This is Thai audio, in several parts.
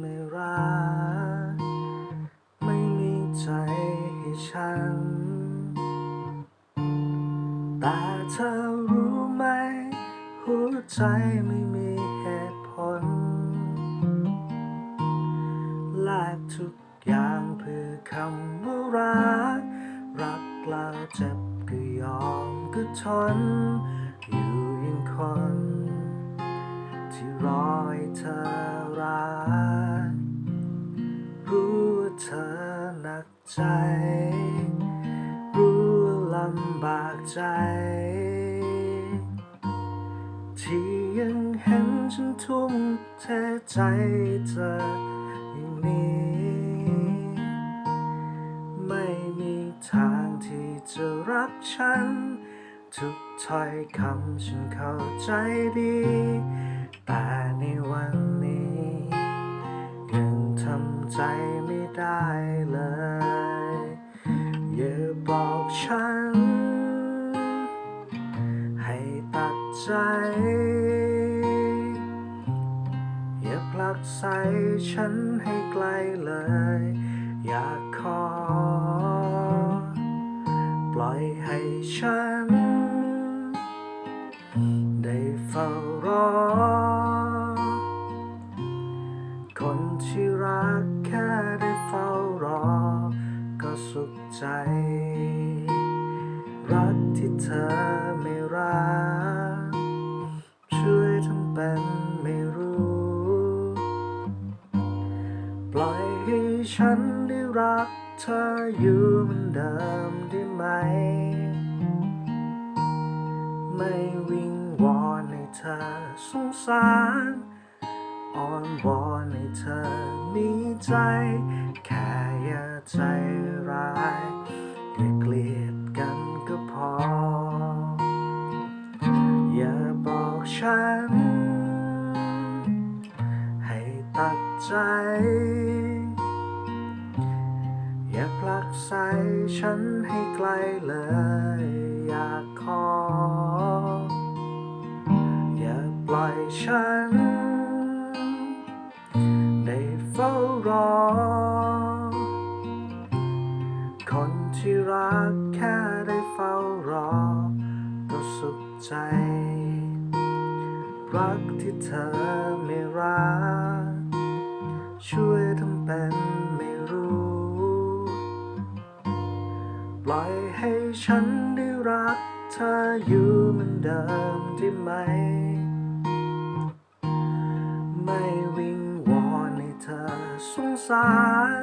ไม่รัก ไม่มีใจให้ฉัน แต่เธอรู้ไหม หัวใจไม่มีเหตุผล แลกทุกอย่างเพื่อคำว่ารัก รักแล้วเจ็บก็ยอมก็ทน อยู่ยังคน ที่รอให้เธอรัก ใจ รู้ลำบากใจ ที่ยังเห็นฉันทุ่มเทใจเธออย่างนี้ ไม่มีทางที่จะรักฉัน ทุกถ้อยคำฉันเข้าใจดี แต่ในวันนี้ยังทำใจไม่ได้เลย ใจ อย่าผลักใส่ฉันให้ไกลเลย อยากขอ ปล่อยให้ฉัน ได้เฝ้ารอ คนที่รักแค่ได้เฝ้ารอ ก็สุขใจ รักที่เธอ ปล่อยให้ฉันได้รักเธออยู่เหมือนเดิมได้ไหม ไม่วิงวอนให้เธอสงสารอ้อนวอนให้เธอมีใจ แค่อย่าใจร้ายอย่าเกลียด ตัดใจ อย่าผลักใส่ฉันให้ไกลเลย อยากขอ อย่าปล่อยฉัน ได้เฝ้ารอ คนที่รักแค่ได้เฝ้ารอ ก็สุขใจ รักที่เธอไม่รัก ฉันได้รักเธออยู่เหมือนเดิมได้ไหม ไม่วิงวอนให้เธอสงสาร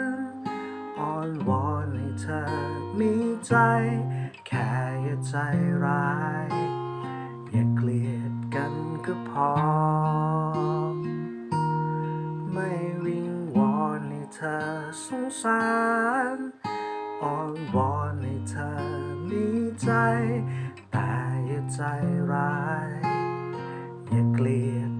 อ้อนวอนให้เธอมีใจ แค่อย่าใจร้าย อย่าเกลียดกันก็พอ ไม่วิงวอนให้เธอสงสารอ้อนวอนให้เธอ มีใจ แต่อย่าใจร้าย อย่าเกลียด